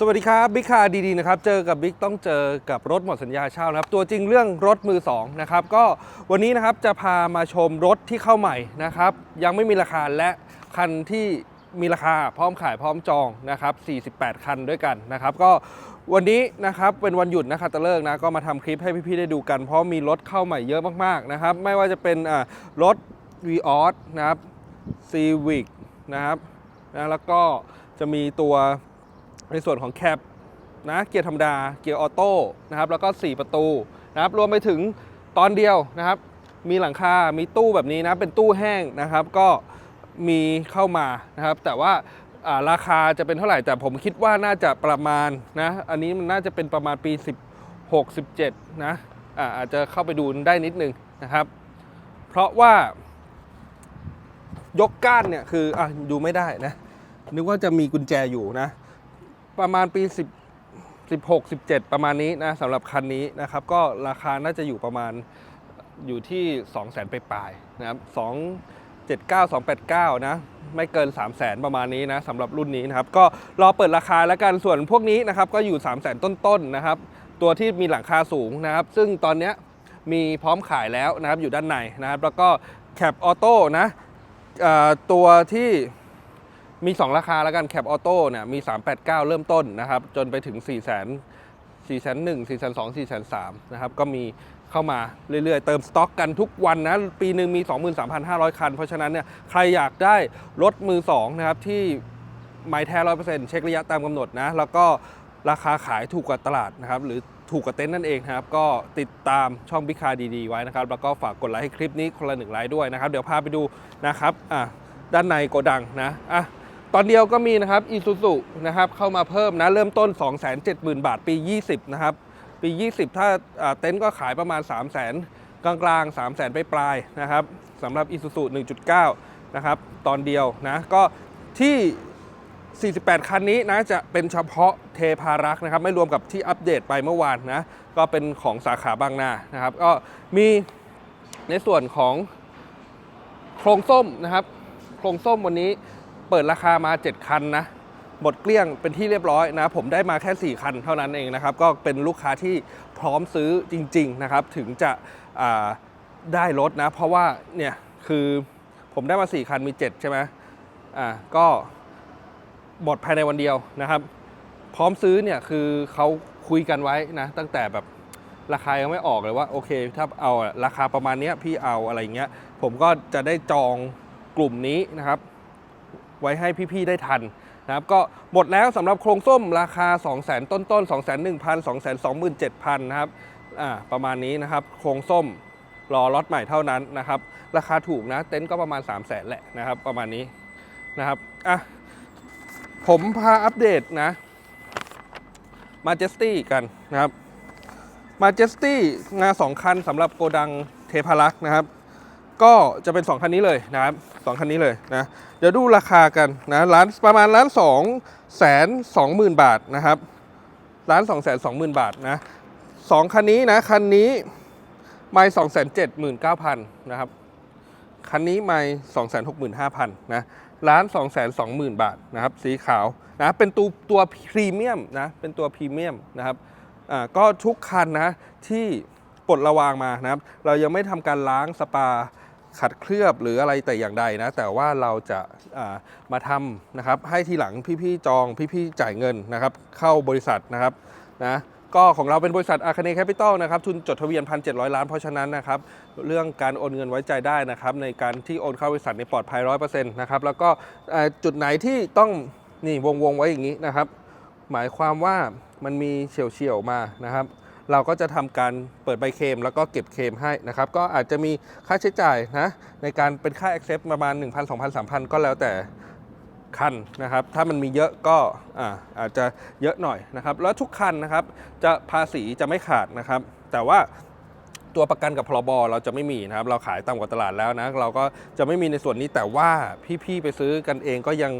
สวัสดีครับบิ๊กคาดีๆนะครับเจอกับบิ๊กต้องเจอกับรถหมดสัญญาเช่านะครับตัวจริงเรื่องรถมือสองนะครับก็วันนี้นะครับจะพามาชมรถที่เข้าใหม่นะครับยังไม่มีราคาและคันที่มีราคาพร้อมขายพร้อมจองนะครับ 48 คันด้วยกันนะครับ ก็วันนี้นะครับเป็นวันหยุดนะครับตะเลิกนะก็มาทำคลิปให้พี่ๆได้ดูกัน เพราะมีรถเข้าใหม่เยอะมากๆนะครับ ไม่ว่าจะเป็นรถ v ีออสนะครับ Civic นะครับนะแล้วก็จะมีตัว ในส่วนของแคปนะเกียร์ธรรมดา เกียร์ออโต้นะครับแล้วก็ 4 ประตูนะครับรวมไปถึงตอนเดียวนะครับ มีหลังคา มีตู้แบบนี้นะเป็นตู้แห้งนะครับ ก็มีเข้ามานะครับ แต่ว่าราคาจะเป็นเท่าไหร่ แต่ผมคิดว่าน่าจะประมาณนะอันนี้มันน่าจะเป็นประมาณปี 16 17นะอาอาจจะเข้าไปดูได้นิดนึงนะครับ เพราะว่ายกก้านเนี่ยคืออะดูไม่ได้นะนึกว่าจะมีกุญแจอยู่นะ ประมาณปี 10 16 17 ประมาณนี้นะสำหรับคันนี้นะครับ ก็ราคาน่าจะอยู่ประมาณอยู่ที่ 2 0 0 0 0 0ไปปลายนะครับ279 289 นะ ไม่เกิน 3 0 0 0 0 0ประมาณนี้นะสำหรับรุ่นนี้นะครับ ก็รอเปิดราคาแล้วกันส่วนพวกนี้นะครับ ก็อยู่ 3 0 0 0 0 0ต้นๆนะครับ ตัวที่มีหลังคาสูงนะครับ ซึ่งตอนนี้มีพร้อมขายแล้วนะครับอยู่ด้านในนะครับ แล้วก็แคปออโต้นะตัวที่ มี 2 ราคาแล้วกันแคปออโต้เนี่ยมี 389 เริ่มต้นนะครับ จนไปถึง 4 0 0 0 0 4 0 0 0 4 0 2 4 0 0นะครับ ก็มีเข้ามาเรื่อยๆ เติมสต็อกกันทุกวันนะ ปีหนึ่งมี 23,500 คัน เพราะฉะนั้นเนี่ยใครอยากได้รถมือ2นะครับที่ไม้แท้100%เช็คระยะตามกำหนดนะ แล้วก็ราคาขายถูกกว่าตลาดนะครับ หรือถูกกว่าเต็นท์นั่นเองนะครับ ก็ติดตามช่องบิ๊กคาดีๆ ไว้นะครับ แล้วก็ฝากกดไลค์ให้คลิปนี้คนละหนึ่งไลค์ด้วยนะครับ เดี๋ยวพาไปดูนะครับอะด้านในโกดังนะอะ ตอนเดียวก็มีนะครับอีซูซุนะครับเข้ามาเพิ่มนะเริ่มต้น 270,000 บาทปี 20 นะครับ ปี 20 ถ้าอ่าเต็นท์ก็ขายประมาณ 3 0 0 0 0 0กลางๆ 3 0 0 0 0 0ปลายๆนะครับสำหรับอีซูซุ1.9 นะครับตอนเดียวนะก็ที่ 48 คันนี้นะจะเป็นเฉพาะเทพารักษ์นะครับ ไม่รวมกับที่อัปเดตไปเมื่อวานนะ ก็เป็นของสาขาบางนานะครับ ก็มีในส่วนของโครงส้มนะครับ โครงส้มวันนี้ เปิดราคามา 7 คันนะ หมดเกลี้ยงเป็นที่เรียบร้อยนะ ผมได้มาแค่ 4 คันเท่านั้นเองนะครับ ก็เป็นลูกค้าที่พร้อมซื้อจริง ๆ นะครับ ถึงจะได้รถนะ เพราะว่าเนี่ยคือผมได้มา 4 คันมี 7 ใช่ไหมอ่าก็หมดภายในวันเดียวนะครับ พร้อมซื้อเนี่ยคือเขาคุยกันไว้นะ ตั้งแต่แบบราคายังไม่ออกเลยว่าโอเค ถ้าเอาราคาประมาณเนี้ยพี่เอาอะไรเงี้ย ผมก็จะได้จองกลุ่มนี้นะครับ ไว้ให้พี่ๆได้ทันนะครับก็หมดแล้วสำหรับโครงส้มราคา 2 0 0 0 0 0ต้นต้น 2 1 0 0 0 2 2 7 0 0นะครับอ่าประมาณนี้นะครับ โครงส้มรอล็อตใหม่เท่านั้นนะครับ ราคาถูกนะ เต็นท์ก็ประมาณ 3 0 0 0 0 0แหละนะครับ ประมาณนี้นะครับอะผมพาอัปเดตนะมาเจสตี้กันนะครับมาเจสตี้งาสองคันสำหรับโกดังเทพารักษ์นะครับ ก็จะเป็น 2 คันนี้เลยนะครับสองคันนี้เลยนะเดี๋ยวดูราคากันนะร้านประมาณร้านสองแสนสองหมื่นบาทนะครับร้านสองแสนสองหมื่นบาทนะสองคันนี้นะคันนี้ไม่สองแสนเจ็ดหมื่นเก้าพันนะครับคันนี้ไม่สองแสนหกหมื่นห้าพันนะร้านสองแสนสองหมื่นบาทนะครับสีขาวนะเป็นตัวตัวพรีเมียมนะเป็นตัวพรีเมียมนะครับอ่าก็ทุกคันนะที่ปลดระวางมานะครับ เรายังไม่ทำการล้างสปา ขัดเคลือบหรืออะไรแต่อย่างใดนะ แต่ว่าเราจะามาทำนะครับ ให้ทีหลังพี่ๆจองพี่ๆจ่ายเงินนะครับ เข้าบริษัทนะครับนะก็ของเราเป็นบริษัทอาคเนแคปิตอลนะครับทุนจดทะเบียน 1,700 ล้าน เพราะฉะนั้นนะครับ เรื่องการโอนเงินไว้ใจได้นะครับ ในการที่โอนเข้าบริษัทในปลอดภัย 100%นะครับ แล้วก็จุดไหนที่ต้องนี่วงวงๆไว้อย่างนี้นะครับ หมายความว่ามันมีเฉียวเฉียวๆมานะครับ เราก็จะทำการเปิดใบเคมแล้วก็เก็บเคมให้นะครับ ก็อาจจะมีค่าใช้จ่ายนะในการเป็นค่า accept ประมาณ 1,000 2,000 3,000 ก็แล้วแต่คันนะครับ ถ้ามันมีเยอะก็อาอาจจะเยอะหน่อยนะครับ แล้วทุกคันนะครับ จะภาษีจะไม่ขาดนะครับ แต่ว่าตัวประกันกับพรบเราจะไม่มีนะครับ เราขายต่ำกว่าตลาดแล้วนะ เราก็จะไม่มีในส่วนนี้แต่ว่าพี่ๆไปซื้อกันเองก็ยัง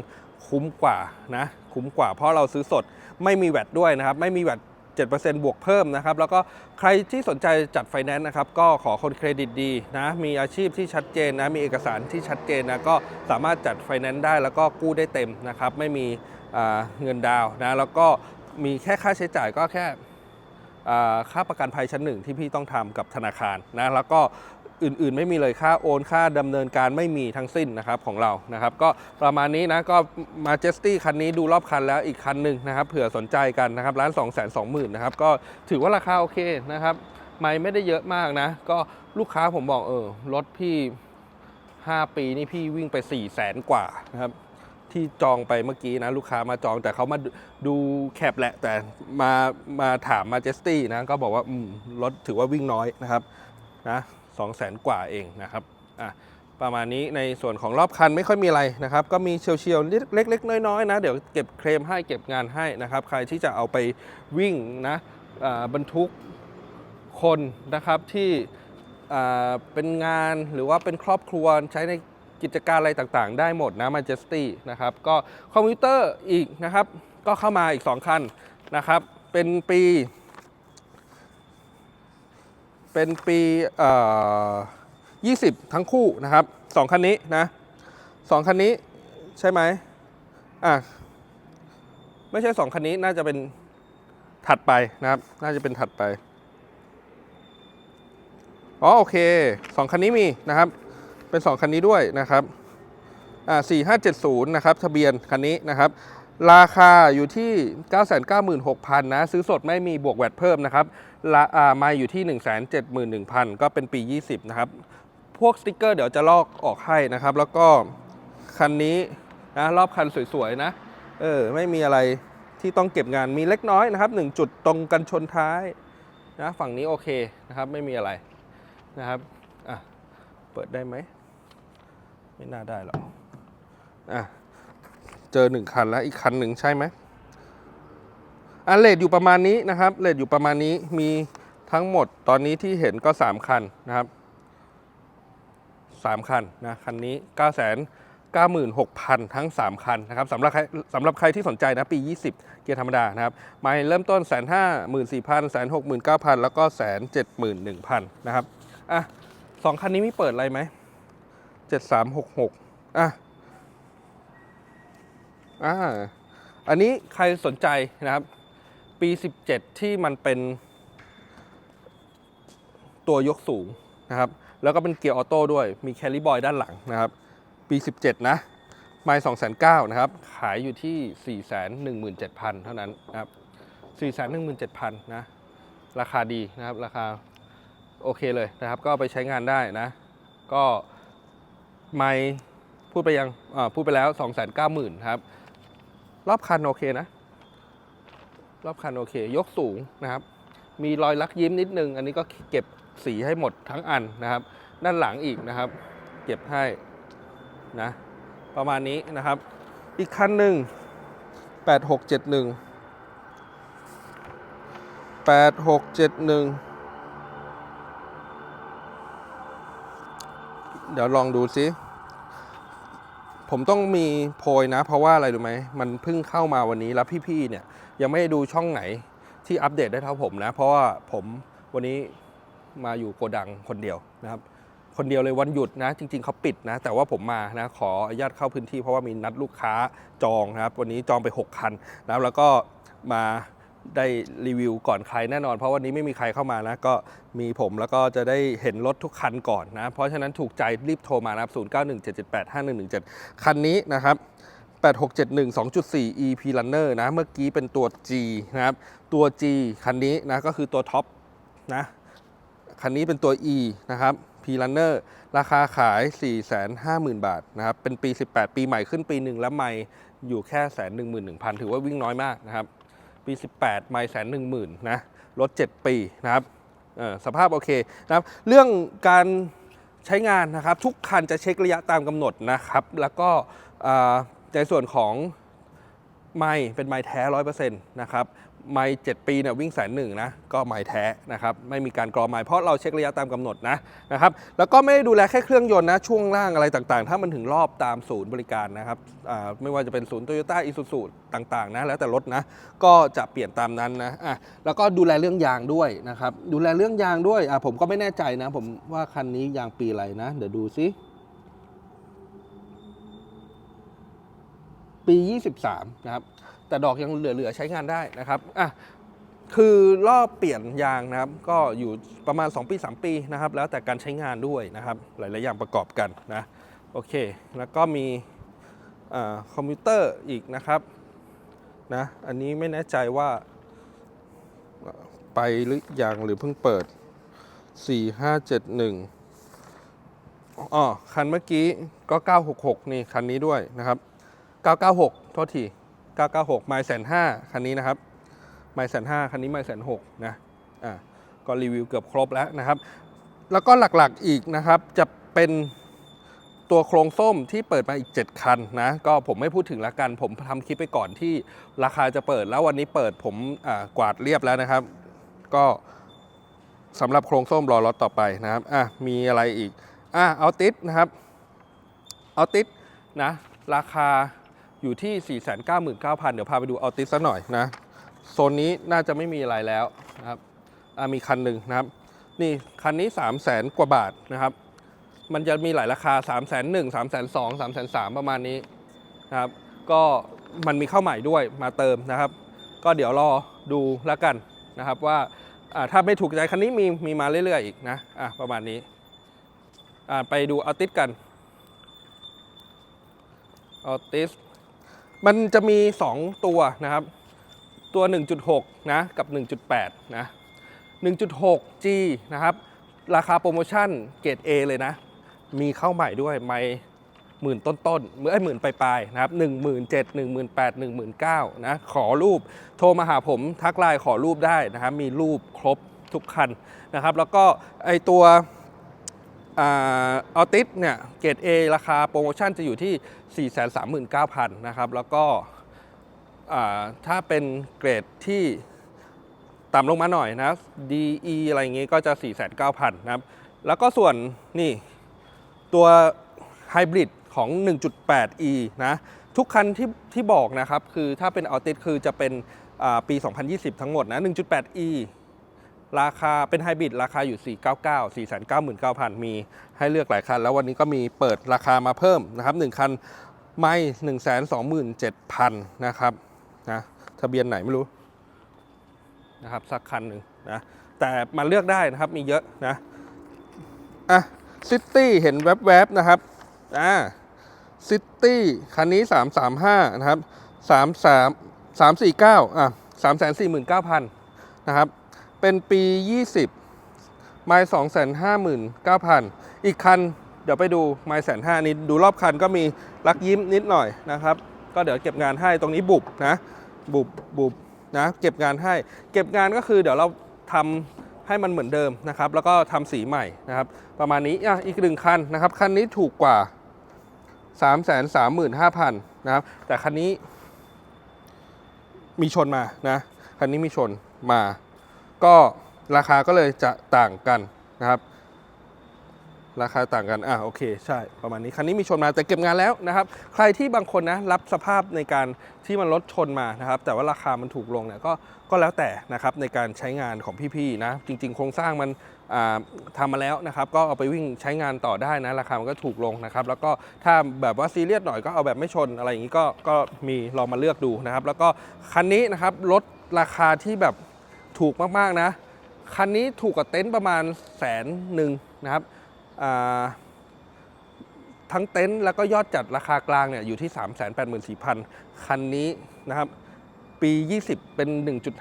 คุ้มกว่านะ คุ้มกว่าเพราะเราซื้อสดไม่มีแวดด้วยนะครับ ไม่มีแวด 7%บวกเพิ่มนะครับ แล้วก็ใครที่สนใจจัดไฟแนนซ์นะครับ ก็ขอคนเครดิตดีนะ มีอาชีพที่ชัดเจนนะ มีเอกสารที่ชัดเจนนะ ก็สามารถจัดไฟแนนซ์ได้แล้วก็กู้ได้เต็มนะครับ ไม่มีเงินดาวนะ แล้วก็มีแค่ค่าใช้จ่ายก็แค่ค่าประกันภัยชั้นหนึ่งที่พี่ต้องทำกับธนาคารนะแล้วก็ อื่น ๆ ไม่มีเลยค่าโอนค่าดำเนินการไม่มีทั้งสิ้นนะครับของเรานะครับ ก็ประมาณนี้นะก็มาเจสตี้คันนี้ดูรอบคันแล้วอีกคันหนึ่งนะครับเผื่อสนใจกันนะครับร้าน2 2 0 0 0 0นะครับก็ถือว่าราคาโอเคนะครับไม่ไม่ได้เยอะมากนะ ก็ลูกค้าผมบอกเออรถพี่ 5 ปีนี่พี่วิ่งไป4 0 0แสนกว่านะครับที่จองไปเมื่อกี้นะลูกค้ามาจองแต่เขามาดูดูแคปแหละ แต่มามาถามมาเจสตี้นะก็บอกว่า อืมรถถือว่าวิ่งน้อยนะครับนะ สองแสนกว่าเองนะครับอะประมาณนี้ในส่วนของรอบคันไม่ค่อยมีอะไรนะครับ ก็มีเชียวๆเล็ก ๆ น้อยๆนะเดี๋ยวเก็บเคลมให้เก็บงานให้นะครับ ใครที่จะเอาไปวิ่งนะบรรทุกคนนะครับที่เป็นงานหรือว่าเป็นครอบครัวใช้ในกิจการอะไรต่างๆ ได้หมดนะ Majesty นะครับ ก็คอมพิวเตอร์อีกนะครับ ก็เข้ามาอีก 2 คันนะครับ เป็นปี เป็นปีเอ่อ20 ทั้งคู่นะครับสองคันนี้นะสองคันนี้ใช่ไหมอะไม่ใช่สองคันนี้น่าจะเป็นถัดไปนะครับ น่าจะเป็นถัดไปอ๋อโอเคสองคันนี้มีนะครับ เป็นสองคันนี้ด้วยนะครับอ่าสี่ห้าเจ็ดศูนย์นะครับ ทะเบียนคันนี้นะครับ ราคาอยู่ที่ 996,000 นะ ซื้อสดไม่มีบวกแวดเพิ่มนะครับละอ่ามาอยู่ที่ 171,000 ก็เป็นปี 20 นะครับ พวกสติกเกอร์เดี๋ยวจะลอกออกให้นะครับ แล้วก็คันนี้นะรอบคันสวยๆนะ เออ ไม่มีอะไรที่ต้องเก็บงานมีเล็กน้อยนะครับ 1 จุดตรงกันชนท้ายนะฝั่งนี้โอเคนะครับไม่มีอะไรนะครับอะเปิดได้ไหม ไม่น่าได้หรอกอะ เจอหนึ่งคันแล้วอีกคันหนึ่งใช่ไหมอะเลทอยู่ประมาณนี้นะครับเลทอยู่ประมาณนี้มีทั้งหมดตอนนี้ที่เห็นก็ 3 คันนะครับ3คันนะคันนี้9 9 6 0 0 0 ทั้ง 3 คันนะครับสำหรับใครสำหรับใครที่สนใจนะปี 20 เกียร์ธรรมดานะครับม่เริ่มต้น 1 5 4 0 0 0 1 6 9 0 0 แล้วก็ 171,000 นะครับอะสองคันนี้มีเปิดอะไรไหมเจ็ดสามหกหกอะ อ่าอันนี้ใครสนใจนะครับ ปี 17 ที่มันเป็น ตัวยกสูงนะครับ แล้วก็เป็นเกียร์ออโต้ด้วยมีแคลิบอยด้านหลังนะครับ ปี 17 นะไม่2 9 0 0นะครับ ขายอยู่ที่ 417,000 เท่านั้นนะครับ 417,000 นะ ราคาดีนะครับ ราคาโอเคเลยนะครับ ก็ไปใช้งานได้นะ ก็ไม่พูดไปยังพูดไปแล้ว 2 9 0 0 0 0 ครับ รอบคันโอเคนะ รอบคันโอเค ยกสูงนะครับ มีรอยลักยิ้มนิดนึง อันนี้ก็เก็บสีให้หมดทั้งอันนะครับ ด้านหลังอีกนะครับ เก็บให้นะ ประมาณนี้นะครับ อีกคันหนึ่ง8671 8671เดี๋ยวลองดูซิ ผมต้องมีโพยนะ เพราะว่าอะไรรู้ไหมมันเพิ่งเข้ามาวันนี้แล้วพี่ๆเนี่ยยังไม่ได้ดูช่องไหนที่อัปเดตได้เท่าผมนะ เพราะว่าผมวันนี้มาอยู่โกดังคนเดียวนะครับ คนเดียวเลยวันหยุดนะ จริง ๆเขาปิดนะ แต่ว่าผมมานะ ขออนุญาตเข้าพื้นที่เพราะว่ามีนัดลูกค้าจองนะครับ วันนี้จองไป 6 คันนะครับแล้วก็มา ได้รีวิวก่อนใครแน่นอน เพราะวันนี้ไม่มีใครเข้ามานะ ก็มีผมแล้วก็จะได้เห็นรถทุกคันก่อนนะ เพราะฉะนั้นถูกใจรีบโทรมานะครับ 0917785117 คันนี้นะครับ 8671 2.4 EP Runner นะ เมื่อกี้เป็นตัว G นะครับ ตัว G คันนี้นะก็คือตัวท็อปนะ คันนี้เป็นตัว E นะครับ P Runner ราคาขาย 450,000 บาทนะครับ เป็นปี 18 ปีใหม่ขึ้นปีหนึ่งแล้วไม่อยู่แค่แสนหนึ่งหมื่นหนึ่งพันถือว่าวิ่งน้อยมากนะครับ ปี 18 ไม่แสนหนึ่งหมื่นนะรถ 7 ปีนะครับสภาพโอเคนะครับเรื่องการใช้งานนะครับทุกคันจะเช็คระยะตามกำหนดนะครับ แล้วก็ในส่วนของไม่เป็นไม้แท้ร้อยเปอร์เซ็นต์นะครับ ไม่เจ็ดปีเนี่ยวิ่งแสนหนึ่งนะก็ไม้แท้นะครับไม่มีการกรอไม้เพราะเราเช็คระยะตามกำหนดนะนะครับแล้วก็ไม่ได้ดูแลแค่เครื่องยนต์นะช่วงล่างอะไรต่างๆ ถ้ามันถึงรอบตามศูนย์บริการนะครับไม่ว่าจะเป็นศูนย์โตโยต้าอิซูซูต่างๆนะแล้วแต่รถนะก็จะเปลี่ยนตามนั้นนะอะแล้วก็ดูแลเรื่องยางด้วยนะครับดูแลเรื่องยางด้วยอะผมก็ไม่แน่ใจนะผมว่าคันนี้ยางปีอะไรนะ เดี๋ยวดูซิปี 23 นะครับ แต่ดอกยังเหลือๆใช้งานได้นะครับอะคือรอบเปลี่ยนยางนะครับ ก็อยู่ประมาณ 2 ปี 3 ปีนะครับ แล้วแต่การใช้งานด้วยนะครับ หลายๆอย่างประกอบกันนะโอเค แล้วก็มีอคอมพิวเตอร์อีกนะครับนะอันนี้ไม่แน่ใจว่าไปหรือยังหรือเพิ่งเปิด 4571อ๋อคันเมื่อกี้ก็ 966 นี่ คันนี้ด้วยนะครับ 996 โทษที 996ไมล์แสนห้าคันนี้นะครับไมล์แสนห้าคันนี้ไมล์แสนหกนะอ่าก็รีวิวเกือบครบแล้วนะครับ แล้วก็หลักๆอีกนะครับจะเป็นตัวโครงส้มที่เปิดมาอีก 7 คันนะก็ผมไม่พูดถึงละกัน ผมทำคลิปไปก่อนที่ราคาจะเปิดแล้ววันนี้เปิดผมอ่ากวาดเรียบแล้วนะครับ ก็สำหรับโครงส้มรอรถต่อไปนะครับอะมีอะไรอีกอะเอาติสนะครับเอาติสนะราคา อยู่ที่ 499,000 เดี๋ยวพาไปดูเอาติสสักหน่อยนะ โซนนี้น่าจะไม่มีอะไรแล้วนะครับมีคันหนึ่งนะครับ นี่คันนี้ 3 0 0แสนกว่าบาทนะครับ มันจะมีหลายราคา3 1 0 0 0 0 3 2 0 0 0 3 3 0 0ประมาณนี้นะครับ ก็มันมีเข้าใหม่ด้วยมาเติมนะครับ ก็เดี๋ยวรอดูแล้วกันนะครับว่าถ้าไม่ถูกใจคันนี้มีมีมาเรื่อยๆอีกนะอะประมาณนี้อ่าไปดูออติสกันออติส มันจะมี 2 ตัวนะครับ ตัว 1.6 นะ กับ 1.8 นะ 1.6G นะครับ ราคาโปรโมชั่นเกรด A เลยนะ มีเข้าใหม่ด้วยไม่หมื่นต้นๆเมื่อไอ้หมื่นปลายๆนะครับ1 7 0 0 0 1 8 0 0 1 9 0 0นะขอรูปโทรมาหาผมทักไลน์ขอรูปได้นะครับ มีรูปครบทุกคันนะครับ แล้วก็ไอตัว ออติสเนี่ยเกรด A ราคาโปรโมชั่นจะอยู่ที่ 439,000 นะครับ แล้วก็ถ้าเป็นเกรดที่ต่ำลงมาหน่อยนะ DE อะไรอย่างงี้ก็จะ409,000 นะครับ แล้วก็ส่วนนี่ตัวไฮบริดของ 1.8e นะ ทุกคันที่ที่บอกนะครับ คือถ้าเป็นออติสคือจะเป็นอ่าปี 2020 ทั้งหมดนะ 1.8e ราคาเป็นไฮบริดราคาอยู่ 499 499,000 มีให้เลือกหลายคัน แล้ววันนี้ก็มีเปิดราคามาเพิ่มนะครับ1คันไม่127,000 นะครับนะทะเบียนไหนไม่รู้นะครับสักคันหนึ่งนะแต่มาเลือกได้นะครับมีเยอะนะอะซิตี้เห็นแวบๆนะครับอ่าซิตี้คันนี้ 335 นะครับ 33 349 อะ 349,000 นะครับ เป็นปี 20 ไมล์259,000อีกคัน เดี๋ยวไปดูไมล์แสนห้านี้ดูรอบคันก็มีลักยิ้มนิดหน่อยนะครับ ก็เดี๋ยวเก็บงานให้ตรงนี้บุบนะ บุบบุบนะ เก็บงานให้ เก็บงานก็คือเดี๋ยวเราทำให้มันเหมือนเดิมนะครับ แล้วก็ทำสีใหม่นะครับ ประมาณนี้อะอีกหนึ่งคันนะครับ คันนี้ถูกกว่า 335,000นะครับ แต่คันนี้มีชนมานะ คันนี้มีชนมา ก็ราคาก็เลยจะต่างกันนะครับ ราคาต่างกันอะโอเคใช่ประมาณนี้คันนี้มีชนมาแต่เก็บงานแล้วนะครับ ใครที่บางคนนะรับสภาพในการที่มันรถชนมานะครับ แต่ว่าราคามันถูกลงเนี่ยก็ก็แล้วแต่นะครับในการใช้งานของพี่ๆนะจริง ๆ โครงสร้างมันทำมาแล้วนะครับ ก็เอาไปวิ่งใช้งานต่อได้นะ ราคามันก็ถูกลงนะครับ แล้วก็ถ้าแบบว่าซีเรียสหน่อยก็เอาแบบไม่ชนอะไรอย่างนี้ก็ก็มีลองมาเลือกดูนะครับ แล้วก็คันนี้นะครับลดราคาที่แบบ ถูกมากๆนะ คันนี้ถูกกว่าเต็นท์ประมาณแสนหนึ่งนะครับทั้งเต็นท์แล้วก็ยอดจัดราคากลางเนี่ยอยู่ที่ 3 8 4 0 0 0 คันนี้นะครับปี 20 เป็น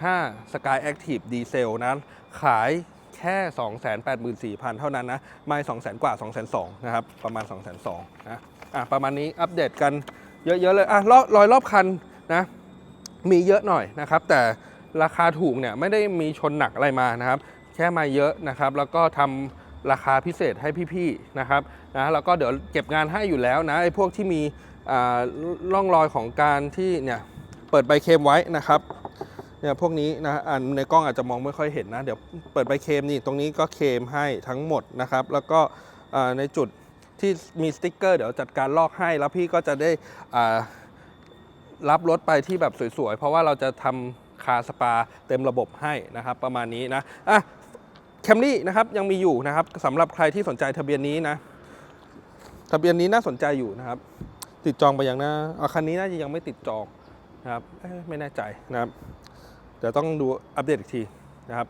1.5 Sky Active Diesel นะขายแค่ 284,000 เท่านั้นนะ ไม่200,000 กว่า 202,000 นะครับ ประมาณ 202,000 นะอะประมาณนี้อัปเดตกันเยอะ ๆ เลยอะรอยรอบคันนะ มีเยอะหน่อยนะครับ แต่ ราคาถูกเนี่ยไม่ได้มีชนหนักอะไรมานะครับ แค่มาเยอะนะครับ แล้วก็ทำราคาพิเศษให้พี่ๆนะครับนะแล้วก็เดี๋ยวเก็บงานให้อยู่แล้วนะไอ้พวกที่มีอ่าร่องรอยของการที่เนี่ยเปิดใบเคมไว้นะครับเนี่ยพวกนี้นะอ่าในกล้องอาจจะมองไม่ค่อยเห็นนะ เดี๋ยวเปิดใบเคมนี่ตรงนี้ก็เคมให้ทั้งหมดนะครับ แล้วก็อ่าในจุดที่มีสติ๊กเกอร์เดี๋ยวจัดการลอกให้ แล้วพี่ก็จะได้อ่ารับรถไปที่แบบสวยๆ เพราะว่าเราจะทำ คาสปาเต็มระบบให้นะครับประมาณนี้นะอะแคมรี่นะครับยังมีอยู่นะครับสำหรับใครที่สนใจทะเบียนนี้นะทะเบียนนี้น่าสนใจอยู่นะครับ ติดจองไปยังนะเอาคันนี้น่าจะยังไม่ติดจองนะครับไม่แน่ใจนะครับเดี๋ยวต้องดูอัปเดตอีกทีนะครับ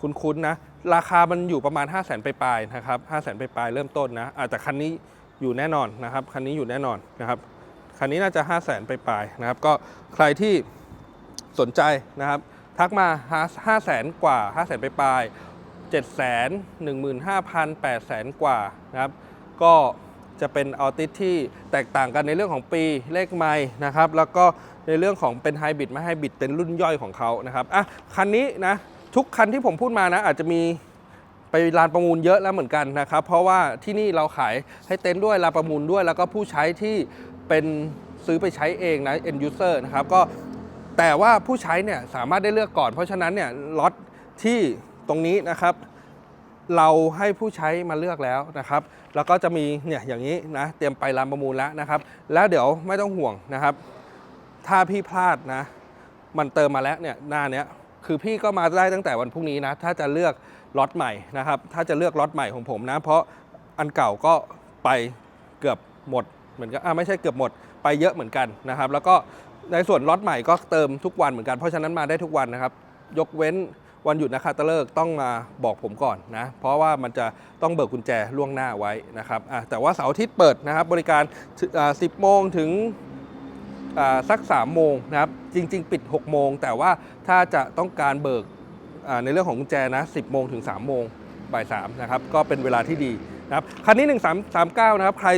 คุ้นๆนะ ราคามันอยู่ประมาณ 5 0 0แสนไปปลายๆนะครับ5 0 0แสนไปปลายๆเริ่มต้นนะอาจจะแต่คันนี้อยู่แน่นอนนะครับคันนี้อยู่แน่นอนนะครับคันนี้น่าจะ 5 0 0แสนไปปลายๆนะครับ ก็ใครที่ สนใจนะครับ ทักมา5 0 0แสนกว่า5 0 0แสนไปปลายๆ7แสน15,000 8แสนกว่านะครับ ก็จะเป็นออติสที่แตกต่างกันในเรื่องของปีเลขไม้นะครับ แล้วก็ในเรื่องของเป็นไฮบริดไม่ไฮบริดเป็นรุ่นย่อยของเขานะครับอะคันนี้นะทุกคันที่ผมพูดมานะอาจจะมีไปลานประมูลเยอะแล้วเหมือนกันนะครับ เพราะว่าที่นี่เราขายให้เต็นท์ด้วยลานประมูลด้วย แล้วก็ผู้ใช้ที่เป็นซื้อไปใช้เองนะ end user นะครับก็ แต่ว่าผู้ใช้เนี่ยสามารถได้เลือกก่อน เพราะฉะนั้นเนี่ยล็อตที่ตรงนี้นะครับ เราให้ผู้ใช้มาเลือกแล้วนะครับ แล้วก็จะมีเนี่ยอย่างนี้นะเตรียมไปรานประมูลแล้วนะครับ แล้วเดี๋ยวไม่ต้องห่วงนะครับ ถ้าพี่พลาดนะ มันเติมมาแล้วเนี่ยหน้าเนี้ยคือพี่ก็มาได้ตั้งแต่วันพรุ่งนี้นะ ถ้าจะเลือกล็อตใหม่นะครับ ถ้าจะเลือกล็อตใหม่ของผมนะ เพราะอันเก่าก็ไปเกือบหมด เหมือนกันอ่าไม่ใช่เกือบหมด ไปเยอะเหมือนกันนะครับ แล้วก็ ในส่วนล็อตใหม่ก็เติมทุกวันเหมือนกัน เพราะฉะนั้นมาได้ทุกวันนะครับ ยกเว้นวันหยุดนะคะตะเลิกต้องมาบอกผมก่อนนะ เพราะว่ามันจะต้องเบิกกุญแจล่วงหน้าไว้นะครับแต่ว่าเสาร์อาทิตย์เปิดนะครับ บริการ 10 โมงถึงสัก 3 โมงนะครับ จริง ๆ ปิด 6 โมง แต่ว่าถ้าจะต้องการเบิกในเรื่องของกุญแจนะ 10 โมงถึง 3 โมงบ่าย3นะครับ ก็เป็นเวลาที่ดีนะครับ คันนี้ 1339 นะครับ ใคร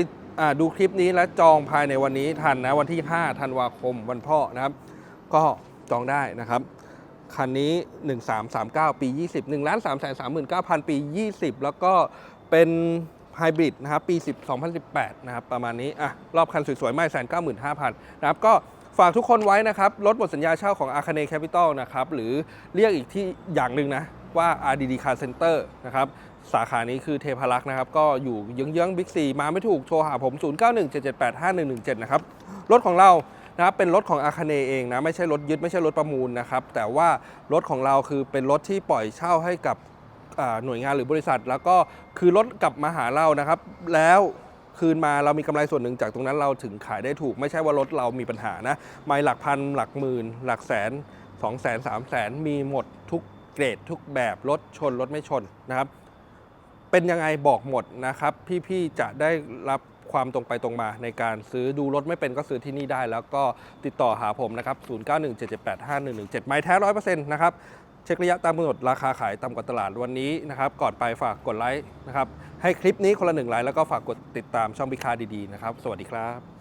ดูคลิปนี้และจองภายในวันนี้ทันนะวันที่ 5 ธันวาคมวันพ่อนะครับ ก็จองได้นะครับคันนี้ 1339 ปี 20 1ล้าน3 3 9 0 0 0ปี 20 แล้วก็เป็นไฮบริดนะครับ ปี 10 2018 นะครับ ประมาณนี้ อะ รอบคันสวยๆ ไม่แสนเก้าหมื่นห้าพันนะครับ ก็ฝากทุกคนไว้นะครับ รถหมดสัญญาเช่าของ a r c a n e Capital นะครับ หรือเรียกอีกที่อย่างหนึ่งนะ ว่า RDD Car Center นะครับ สาขานี้คือเทพารักษ์นะครับ ก็อยู่เยื้องๆบิ๊กซีมาไม่ถูกโทรหาผม 0917785117 นะครับ รถของเรานะครับเป็นรถของอาคาเนเองนะไม่ใช่รถยึดไม่ใช่รถประมูลนะครับ แต่ว่ารถของเราคือเป็นรถที่ปล่อยเช่าให้กับหน่วยงานหรือบริษัท แล้วก็คือรถกลับมาหาเรานะครับ แล้วคืนมาเรามีกำไรส่วนหนึ่งจากตรงนั้นเราถึงขายได้ถูก ไม่ใช่ว่ารถเรามีปัญหานะไม่หลักพันหลักหมื่น หลักแสน2องแสนสามแสนมีหมดทุกเกรดทุกแบบรถชนรถไม่ชนนะครับ เป็นยังไงบอกหมดนะครับ พี่ๆจะได้รับความตรงไปตรงมาในการซื้อดูรถไม่เป็นก็ซื้อที่นี่ได้ แล้วก็ติดต่อหาผมนะครับ 0917785117 ไม้แท้ร้อยเปอร์เซ็นต์นะครับ เช็คระยะตามกำหนดราคาขายตามกว่าตลาดวันนี้นะครับ ก่อนไปฝากกดไลค์นะครับ ให้คลิปนี้คนละหนึ่งไลค์แล้วก็ฝากกดติดตามช่องพิคาดีๆนะครับ สวัสดีครับ